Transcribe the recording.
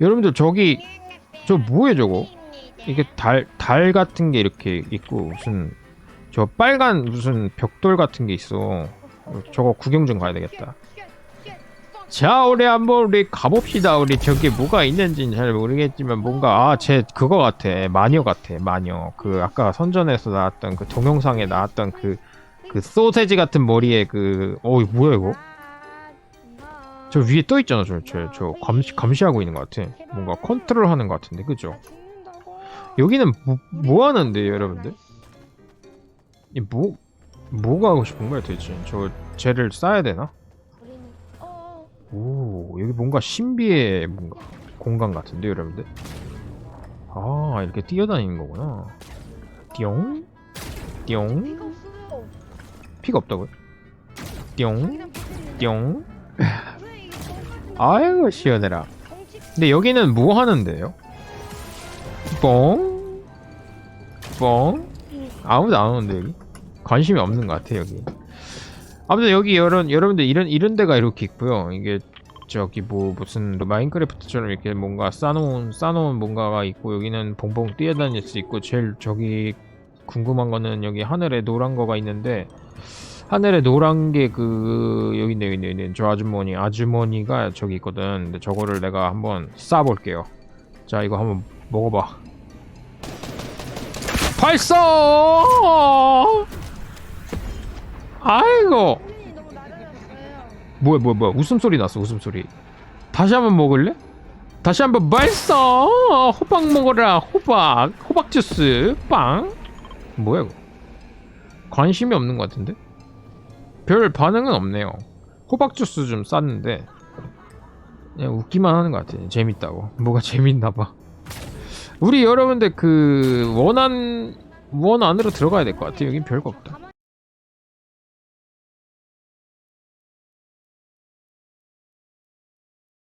여러분들 저기 저 뭐예요 저거? 이게 달 달 같은 게 이렇게 있고 무슨 저 빨간 무슨 벽돌 같은 게 있어. 저거 구경 좀 가야 되겠다. 자, 우리 한번 우리 가봅시다. 우리 저기 뭐가 있는지는 잘 모르겠지만 뭔가 아, 쟤 그거 같아. 마녀 같아. 마녀. 그 아까 선전에서 나왔던 그 동영상에 나왔던 그 그 소세지 같은 머리에 그 어이 뭐야 이거? 저 위에 떠 있잖아. 저저 저 감시 감시하고 있는 것 같아. 뭔가 컨트롤하는 것 같은데. 그죠? 여기는 뭐, 뭐 하는데 여러분들? 이뭐 뭐가 하고 싶은 거야 대체? 저 쟤를 쏴야 되나? 오 여기 뭔가 신비의 뭔가 공간 같은데 여러분들? 아 이렇게 뛰어다니는 거구나. 띠용 띠용 피가 없다고요? 띠용 띠용 아이고 시원해라. 근데 여기는 뭐 하는데요? 뽕? 뽕? 아무도 안 오는데 여기? 관심이 없는 것 같아 여기. 아무튼 여기 여러 여러분들 이런 이런 데가 이렇게 있고요. 이게 저기 뭐 무슨 마인크래프트처럼 이렇게 뭔가 쌓아놓은 쌓아놓은 뭔가가 있고 여기는 봉봉 뛰어다닐 수 있고 제일 저기 궁금한 거는 여기 하늘에 노란 거가 있는데 하늘에 노란 게 그 여기 있네 여기 있네 여기 있네 저 아주머니 아주머니가 저기 있거든. 근데 저거를 내가 한번 쏴볼게요. 자 이거 한번 먹어봐. 발사! 아이고 뭐야 뭐야 뭐야 웃음소리 났어 웃음소리 다시 한번 먹을래? 다시 한번 발사 호박 먹어라 호박 호박 주스 빵 뭐야 이거 관심이 없는 것 같은데 별 반응은 없네요. 호박 주스 좀 쌌는데. 그냥 웃기만 하는 것 같아 재밌다고. 뭐가 재밌나 봐. 우리 여러분들 그 원안 원 안으로 들어가야 될 것 같아 여긴 별거 없다